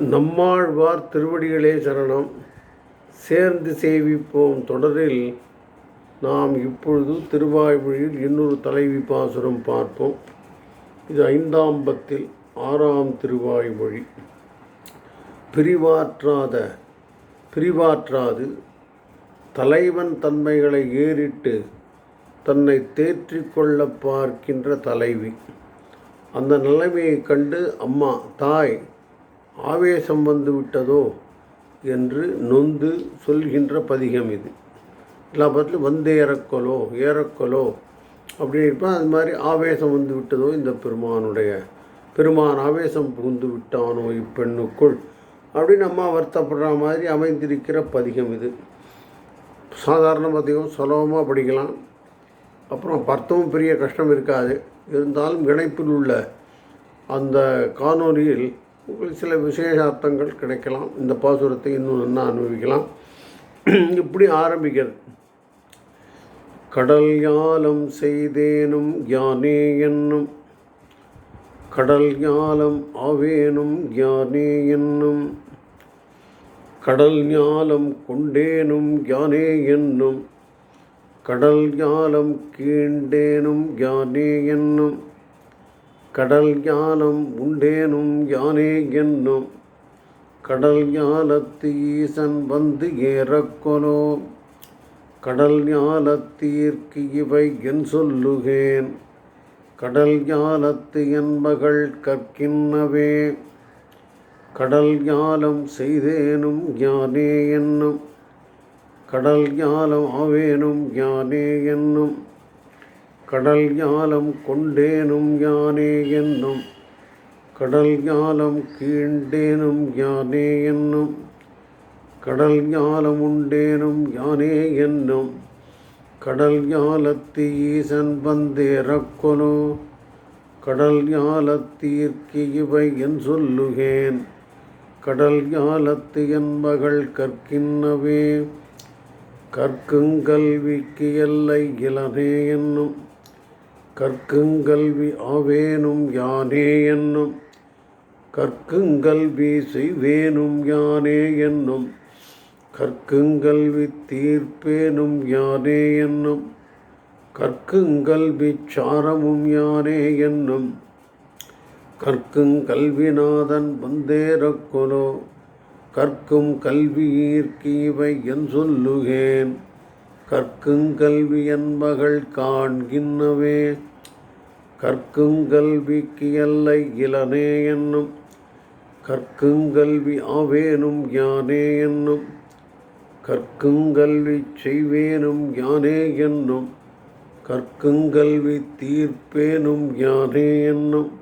நம்மாழ்வார் திருவடிகளே சரணம். சேர்ந்து சேவிப்போம் தொடரில் நாம் இப்பொழுது திருவாய்மொழியில் இன்னொரு தலைவி பாசுரம் பார்ப்போம். இது ஐந்தாம் பத்தில் ஆறாம் திருவாய்மொழி. பிரிவாற்றாத பிரிவாற்றாது தலைவன் தன்மைகளை ஏறிட்டு தன்னை தேற்றிக்கொள்ள பார்க்கின்ற தலைவி. அந்த நிலைமையை கண்டு அம்மா தாய் ஆவேசம் வந்து விட்டதோ என்று நொந்து சொல்கின்ற பதிகம் இது. எல்லா பத்திலும் வந்து ஏறக்கொலோ ஏறக்கொலோ அப்படின்னு இருப்பேன். அது மாதிரி ஆவேசம் வந்து விட்டதோ இந்த பெருமானுடைய பெருமான் ஆவேசம் புகுந்து விட்டானோ இப்பெண்ணுக்குள் அப்படின்னு அம்மா வருத்தப்படுற மாதிரி அமைந்திருக்கிற பதிகம் இது. சாதாரண பதிகம் சுலபமாக படிக்கலாம். அப்புறம் பர்த்தமும் பெரிய கஷ்டம் இருக்காது. இருந்தாலும் இணைப்பில் உள்ள அந்த காணொலியில் உங்களுக்கு சில விசேஷ அர்த்தங்கள் கிடைக்கலாம். இந்த பாசுரத்தை இன்னும் நல்லா அனுபவிக்கலாம். இப்படி ஆரம்பிக்கிறது. கடல் ஞாலம் செய்தேனும் யானே என்னும் கடல் ஞாலம் ஆவேனும் யானே என்னும் கடல் ஞாலம் கொண்டேனும் யானே என்னும் கடல் ஞாலம் கீண்டேனும் யானே என்னும் கடல் ஞானம் உண்டேனும் யானே என்னும். கடல் ஞானத்து ஈசன் வந்து ஏறக்கொலோ. கடல் ஞானத்தீர்க்கு இவை என் சொல்லுகேன். கடல் ஞானத்து என்பகள் கற்கின்னவே. கடல் ஞானம் செய்தேனும் ஞானே என்னும். கடல் ஞானம் ஆவேனும் ஞானே என்னும். கடல் ஞாலம் கொண்டேனும் யானே என்னும். கடல் ஞாலம் கீண்டேனும் யானே என்னும். கடல் ஞாலம் உண்டேனும் யானே என்னும். கடல் ஞாலத்து ஈசன் வந்தேறக்கொலோ கடல் ஞாலத்தீர்க்கு இவை என் சொல்லுகேன். கடல் ஞாலத்து என் மகள் கற்கின்னவே. கற்குங்கல்விக்கு எல்லை இளனே என்னும். கற்குங்கல்வி ஆவேனும் யானே என்னும். கற்குங்கல்வி செய்வேனும் யானே என்னும். கற்குங்கல்வி தீர்ப்பேனும் யானே என்னும். கற்குங்கல்வி சாரமும் யானே என்னும். கற்குங்கல்விநாதன் வந்தேறக்கொலோ கற்கும் கல்வி ஈர்க்கீவை என் சொல்லுகேன். கற்குங்கல்வி என்பகள் காண்கின்னவே. கற்குங்கல்விக்கு எல்லை இளனே என்னும் கற்குங்கல்வி ஆவேனும் யானே என்னும் கற்குங்கல்வி செய்வேனும் யானே என்னும் கற்குங்கல்வி தீர்ப்பேனும் யானே என்னும்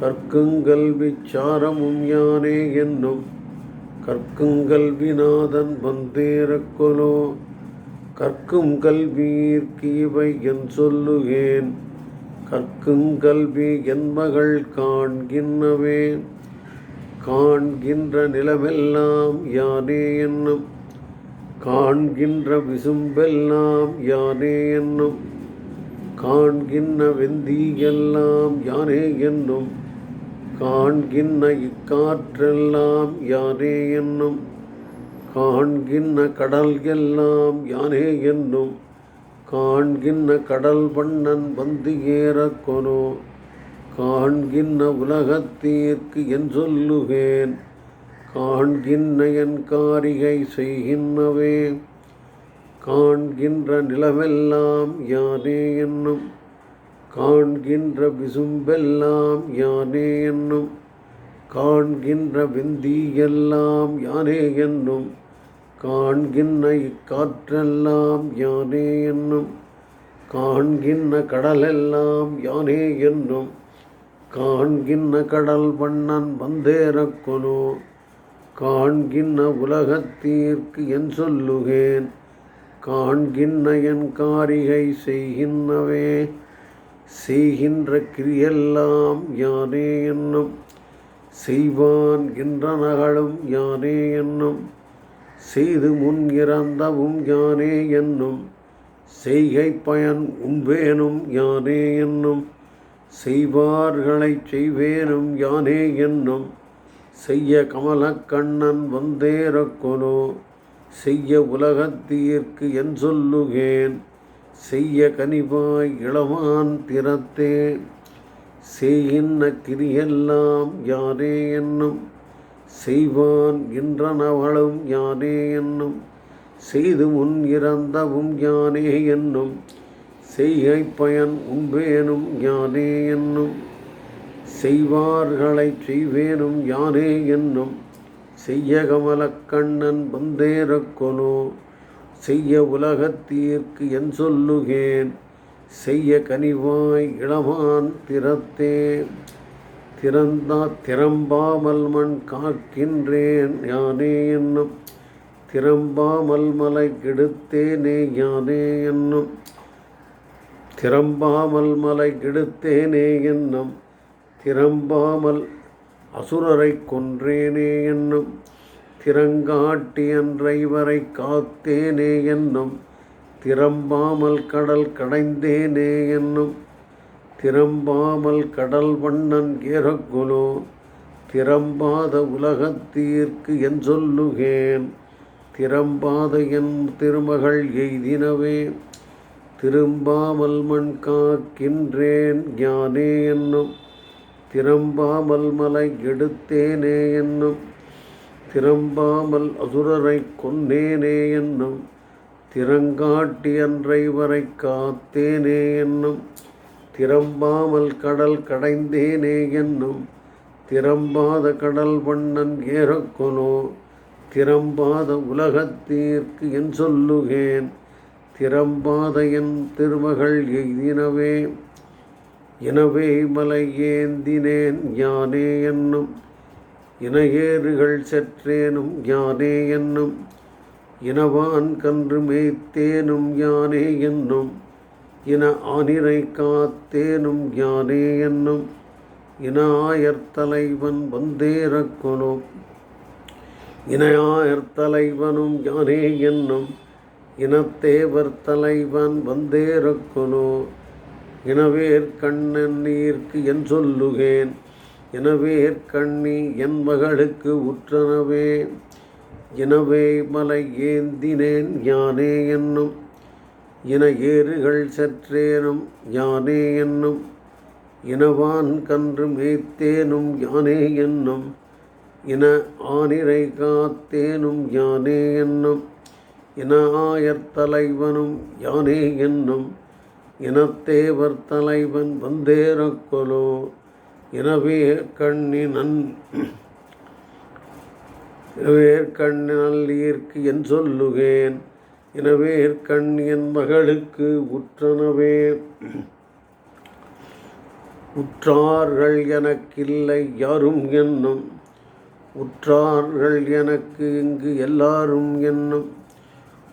கற்குங்கல்வி சாரமும் யானே என்னும் கற்குங்கல்விநாதன் வந்தேறக்கொலோ கற்கும் கல்வியிற்கு இவை என் சொல்லுகேன். கற்குங்கல்வி என் காண்கின்றவே காண்கின்ற நிலமெல்லாம் யானே என்னும் காண்கின்ற விசும்பெல்லாம் யானே என்னும் காண்கின்ற வெந்தியெல்லாம் யானே என்னும் காண்கின்ற இக்காற்றெல்லாம் யானே என்னும் காண்கின்ற கடல் எல்லாம் யானே என்னும் காண்கின்ற கடல் பண்ணன் வந்து ஏறக்கொனோ காண்கின்ற உலகத்தீர்க்கு என் சொல்லுகேன். காண்கின்ற என் காரிகை செய்கின்றவே. காண்கின்ற நிலமெல்லாம் யானே என்னும். காண்கின்ற விசும்பெல்லாம் யானே என்னும். காண்கின்ற விந்தியெல்லாம் யானே என்னும். காண்கின்ற இக்காற்றெல்லாம் யானே என்னும். காண்கின்ற கடலெல்லாம் யானே என்னும். காண்கின்ற கடல் வண்ணன் வந்தேறக்கொனோ காண்கின்ற உலகத்தீர்க்கு என் சொல்லுகேன். காண்கின்ற என் காரிகை செய்கின்றவே செய்கின்ற கிரியெல்லாம் யானே என்னும். செய்வான் என்ற நகழும் யானே என்னும். செய்து முன் இறந்தவும் யானே என்னும் செய்கை பயன் உண்பேனும் யானே என்னும் செய்வார்களைச் செய்வேனும் யானே என்னும் செய்ய கமலக்கண்ணன் வந்தேறக்கொலோ செய்ய உலகத்தீர்க்கு என் சொல்லுகேன் செய்ய கனிவாய் இளவான் திறத்தேன் செய்கின்ற கிரியெல்லாம் யாரே என்னும். செய்வான் என்றனவளும் யானே என்னும் செய்து முன் இறந்தவும் யானே என்னும் செய்கை பயன் உண்பேனும் யானே என்னும் செய்வார்களை செய்வேனும் யானே என்னும் செய்ய கமலக்கண்ணன் வந்தேறக்கொனோ செய்ய உலகத்தீர்க்கு என் சொல்லுகேன் செய்ய கனிவாய் இளமான் திறத்தே திறந்தா திறம்பாமல் மண் காக்கின்றேன் யானே என்னும். திறம்பாமல் மலை கெடுத்தேனே யானே என்னும். திறம்பாமல் மலை கெடுத்தேனே என்னும். திறம்பாமல் அசுரரை கொன்றேனே என்னும். திறங்காட்டி அன்றைவரை காத்தேனே என்னும். திறம்பாமல் கடல் கடைந்தேனே என்னும். திரும்பாமல் கடல் வண்ணன் ஏறக்குலோ திறம்பாத உலகத்தீர்க்கு என் சொல்லுகேன். திறம்பாத என் திருமகள் எய்தினவே திரும்பாமல் மண் காக்கின்றேன் ஞானே என்னும். திறம்பாமல் மலை எடுத்தேனே என்னும். திறம்பாமல் அசுரரை கொன்னேனே என்னும். திறங்காட்டி அன்றை வரை காத்தேனே என்னும். திறம்பாமல் கடல் கடைந்தேனே என்னும் திறம்பாத கடல் வண்ணன் ஏறக்கொனோ திறம்பாத உலகத்தீர்க்கு என் சொல்லுகேன் திறம்பாத என் திருமகள் எய்தினவே எனவே மலை ஏந்தினேன் யானே என்னும் இணையேறுகள் செற்றேனும் யானே என்னும் இனவான் கன்று மேய்த்தேனும் யானே என்னும் இன ஆனிரை காத்தேனும் யானே என்னும் இன ஆயர் தலைவன் வந்தேறக்கொனோ இணையாயர் தலைவனும் யானே என்னும் இனத்தேவர் தலைவன் வந்தேறக்கொனோ இனவேர் கண்ணன் நீர்க்கு என் சொல்லுகேன் எனவேர் கண்ணி என் மகளுக்கு உற்றனவே எனவே மலை ஏந்தினேன் யானே என்னும் இன ஏறுகள் சற்றேனும் யானே என்னும் இனவான் கன்று மேய்த்தேனும் யானே என்னும் இன ஆனிரை காத்தேனும் யானே என்னும் இன ஆயர் தலைவனும் யானே என்னும் இனத்தேவர் தலைவன் வந்தேரக்கொலோ எனவே கண்ணினன் எனவே கண்ணினல் நல்லீர்க்கு என் சொல்லுகேன். எனவே கண் என் மகளுக்கு உற்றனவே உற்றார்கள் எனக்கில்லை யாரும் என்னும். உற்றார்கள் எனக்கு இங்கு எல்லாரும் என்னும்.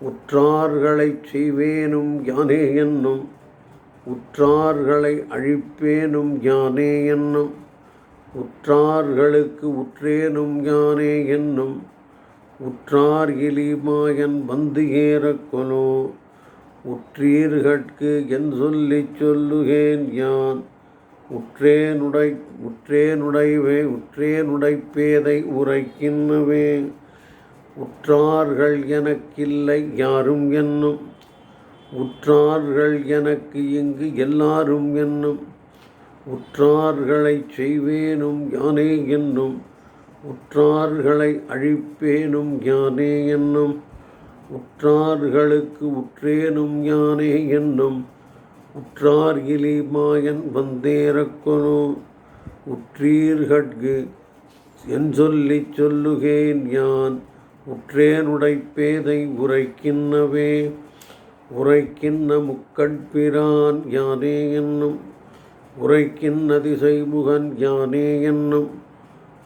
உற்றார்களைச் செய்வேனும் யானே என்னும். உற்றார்களை அழிப்பேனும் யானே என்னும். உற்றார்களுக்கு உற்றேனும் யானே என்னும். உற்றார் இலிமாயன் வந்து ஏறக்கொலோ உற்றீர்கட்கு என் சொல்லிச் சொல்லுகேன் யான். உற்றேனுடை உற்றேனுடைவே உற்றேனுடைப்பேதை உரைக்கின்றவே உற்றார்கள் எனக்கில்லை யாரும் என்னும். உற்றார்கள் எனக்கு இங்கு எல்லாரும் என்னும். உற்றார்களைச் செய்வேனும் யானே என்னும். உற்றார்களை அழிப்பேனும் யானே என்னும் உற்றார்களுக்கு உற்றேனும் யானே என்னும் உற்றார் இலி மாயன் வந்தேறக்கொனோ உற்றீர்கட்கு என் சொல்லி சொல்லுகேன் யான் உற்றேனுடைப்பேதை உரைக்கின்னவே உரைக்கின்ன முக்கட்பிரான் யானே என்னும் உரைக்கின் அதிசைமுகன் யானே என்னும்.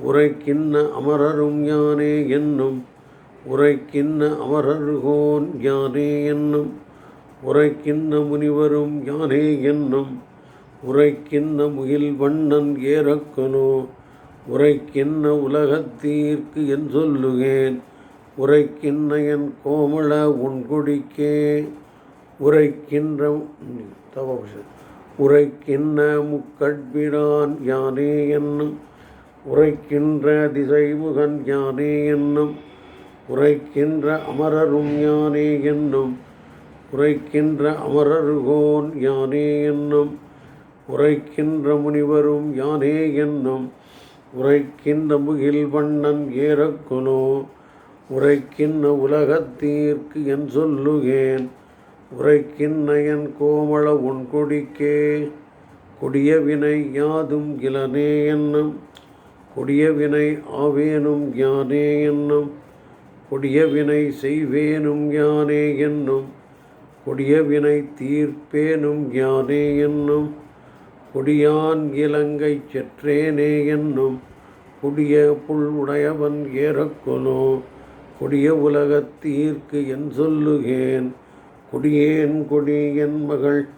உரைக்கின்ன அமரரும் யானே என்னும் உரைக்கின்ன அமரர்கோன் யானே என்னும் உரைக்கின்ன முனிவரும் யானே என்னும் உரைக்கின்ன முகில் வண்ணன் ஏறக்கனோ உரைக்கின்ன உலகத்தீர்க்கு என் சொல்லுகேன் உரைக்கின்ன என் கோமள உன்குடிக்கே உரைக்கின்ற உரைக்கின்ன முக்கட்பிரான் யானே என்னும் உரைக்கின்ற திசைமுகன் யானே என்னும் உரைக்கின்ற அமரரும் யானே என்னும் உரைக்கின்ற அமரருகோன் யானே என்னும் உரைக்கின்ற முனிவரும் யானே என்னும் உரைக்கின்ற முகில் வண்ணன் ஏறக்குனோ உரைக்கின்ற உலகத்தீர்க்கு என் சொல்லுகேன் உரைக்கின்ற என் கோமள உன் கொடிக்கே கொடிய வினை யாதும் இளனே என்னும் கொடிய வினை ஆவேனும் யானே என்னும். கொடிய வினை செய்வேனும் யானே என்னும். கொடிய வினை தீர்ப்பேனும் யானே என்னும். கொடியான் இலங்கை செற்றேனே என்னும். கொடிய புல் உடையவன் ஏறக்கொலோ. கொடிய உலகத்தீர்க்கு என் சொல்லுகேன். கொடியேன் கொடி என் மகள்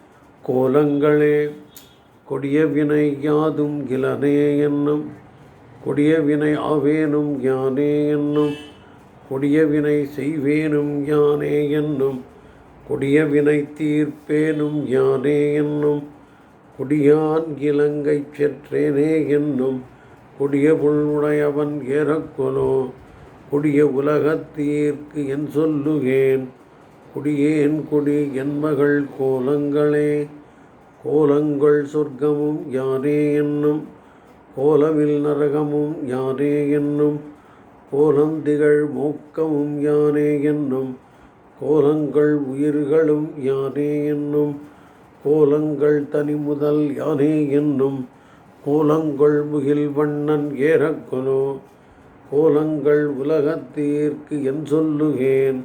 கோலங்களே. கொடிய வினை யாதும் கிளனே என்னும். கொடிய வினை ஆவேனும் யானே என்னும். கொடிய வினை செய்வேனும் யானே என்னும். கொடிய வினை தீர்ப்பேனும் யானே என்னும். கொடியான் இலங்கை செற்றேனே என்னும். கொடிய புல்லுடையவன் ஏறக்கொலோ. கொடிய உலகத்தீர்க்கு என் சொல்லுகேன். கொடியேன் கொடி என் மகள் கோலங்களே. கோலங்கள் சொர்க்கமும் யானே என்னும். கோலமில் நரகமும் யானே என்னும் கோலந்திகள் மோக்கமும் யானே என்னும் கோலங்கள் உயிர்களும் யானே என்னும் கோலங்கள் தனிமுதல் யானே என்னும் கோலங்கள் முகில் வண்ணன் ஏறக்கொலோ கோலங்கள் உலகத்தீர்க்கு என் சொல்லுகேன்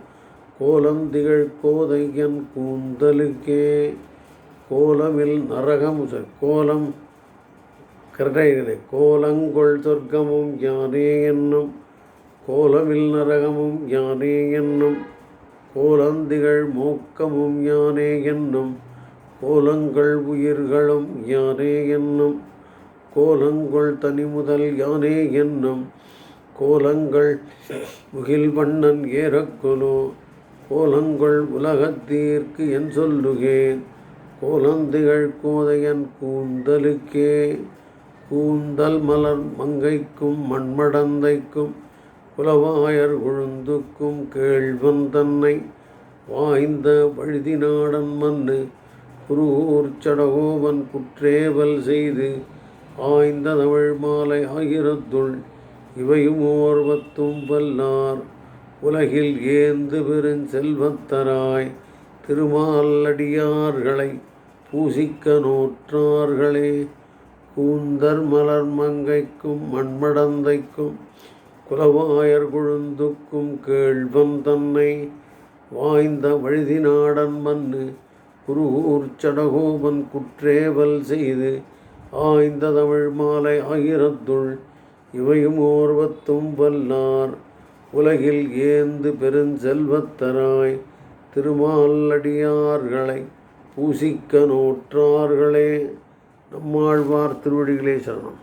கோலம் திகழ் கோதை என் கூந்தலுக்கே கோலமில் நரகம் ச- கோலம் கரெக்டாக கோலங்கொள் சொர்க்கமும் யானே என்னும் கோலமில் நரகமும் யானே என்னும் கோலந்திகள் மோக்கமும் யானே என்னும் கோலங்கள் உயிர்களும் யானே என்னும் கோலங்கள் தனிமுதல் யானே என்னும் கோலங்கள் முகில் வண்ணன் ஏறக்கொலோ கோலங்கள் உலகத்தீர்க்கு என் சொல்லுகேன் கோலந்திகள் கோதையன் கூந்தலுக்கே. கூந்தல் மலர் மங்கைக்கும் மண்மடந்தைக்கும் குலவாயர் கொழுந்துக்கும் கேழ்வன் தன்னை வாய்ந்த பழுதி நாடன் மன்னு குருகூர் சடகோவன் குற்றேவல் செய்து ஆய்ந்த தமிழ் மாலை ஆயிரத்துள் இவையும் ஓர்வத்தும் வல்லார் உலகில் ஏந்து பெருஞ்செல்வத்தராய் திருமாலடியார்களை பூசிக்க நோற்றார்களே. கூந்தர் மலர் மங்கைக்கும் மண்மடந்தைக்கும் குலவாயர் கொழுந்துக்கும் கேழ்வன் தன்னை வாய்ந்த வழுதி நாடன் மண்ணு குருகூர் சடகோபன் குற்றேவல் செய்து ஆய்ந்த தமிழ் மாலை ஆயிரத்துள் இவையும் ஓர்வத்தும் வல்லார். உலகில் ஏந்து பெருஞ்செல்வத்தராய் திருமாலடியார்களை பூசிக்க நோற்றார்களே. நம்மாழ்வார் திருவடிகளே சரணம்.